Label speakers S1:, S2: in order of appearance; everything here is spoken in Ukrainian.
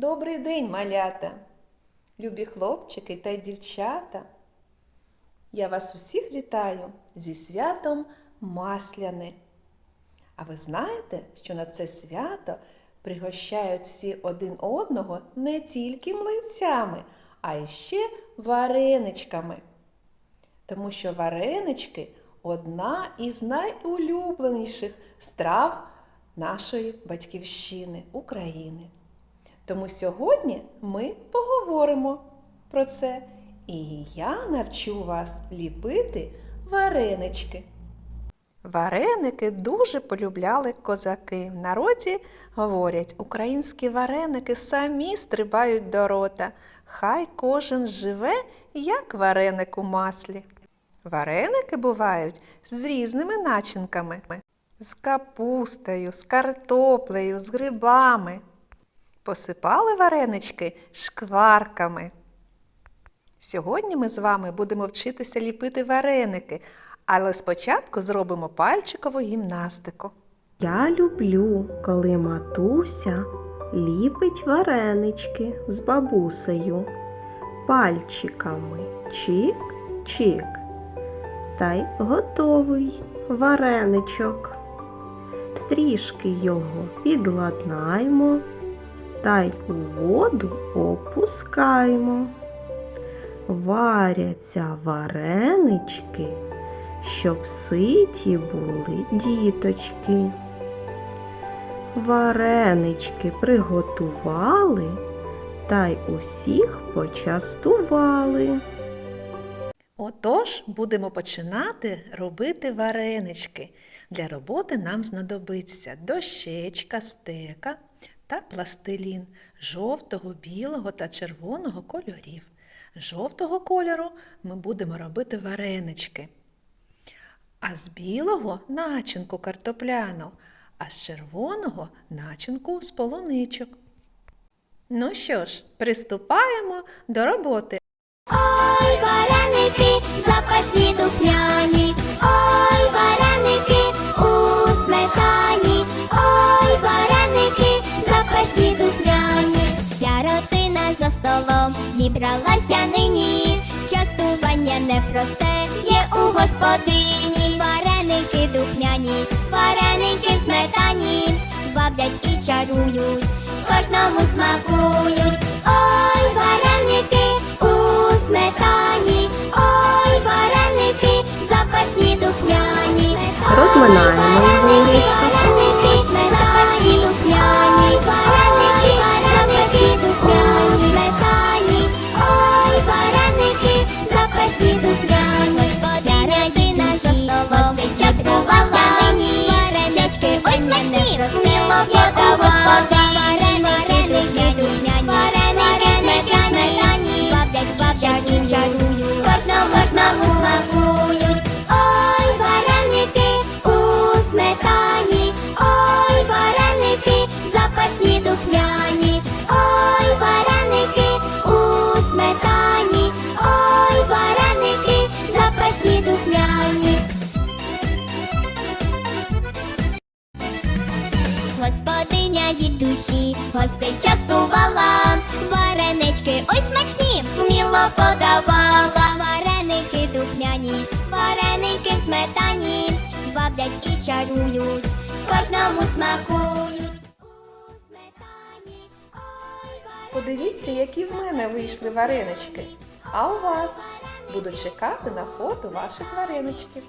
S1: Добрий день, малята, любі хлопчики та дівчата. Я вас усіх вітаю зі святом Масляне. А ви знаєте, що на це свято пригощають всі один одного не тільки млинцями, а й ще вареничками. Тому що варенички одна із найулюбленіших страв нашої батьківщини України. Тому сьогодні ми поговоримо про це, і я навчу вас ліпити варенички. Вареники дуже полюбляли козаки. В народі говорять, українські вареники самі стрибають до рота. Хай кожен живе, як вареник у маслі. Вареники бувають з різними начинками: з капустою, з картоплею, з грибами. Посипали варенички шкварками. Сьогодні ми з вами будемо вчитися ліпити вареники, але спочатку зробимо пальчикову гімнастику.
S2: Я люблю, коли матуся ліпить варенички з бабусею пальчиками чик-чик. Та й готовий вареничок. Трішки його підладнаємо та й у воду опускаємо. Варяться варенички, щоб ситі були діточки. Варенички приготували та й усіх почастували.
S1: Отож, будемо починати робити варенички. Для роботи нам знадобиться дощечка, стека та пластилін жовтого, білого та червоного кольорів. Жовтого кольору ми будемо робити варенички, а з білого начинку картопляну, а з червоного начинку з полуничок. Ну що ж, приступаємо до роботи.
S3: Ой, вареники, запашні духмяні, ой, вареники зібралася нині. Частування непросте є у господині. Вареники духмяні, вареники в сметані, бавлять і чарують, кожному смакують. Ой, вареники у сметані, ой, вареники, запашні духмяні.
S2: Розминаємо
S3: духмяні, ой, вареники у сметані, ой, вареники, запашні духмяні. Господиня від душі гостей частувала, варенички ой смачні, вміло подавала, вареники духмяні, вареники в сметані, бавлять і чарують, кожному смакують.
S1: Подивіться, які в мене вийшли варенички. А у вас буду чекати на фото ваших вареничків.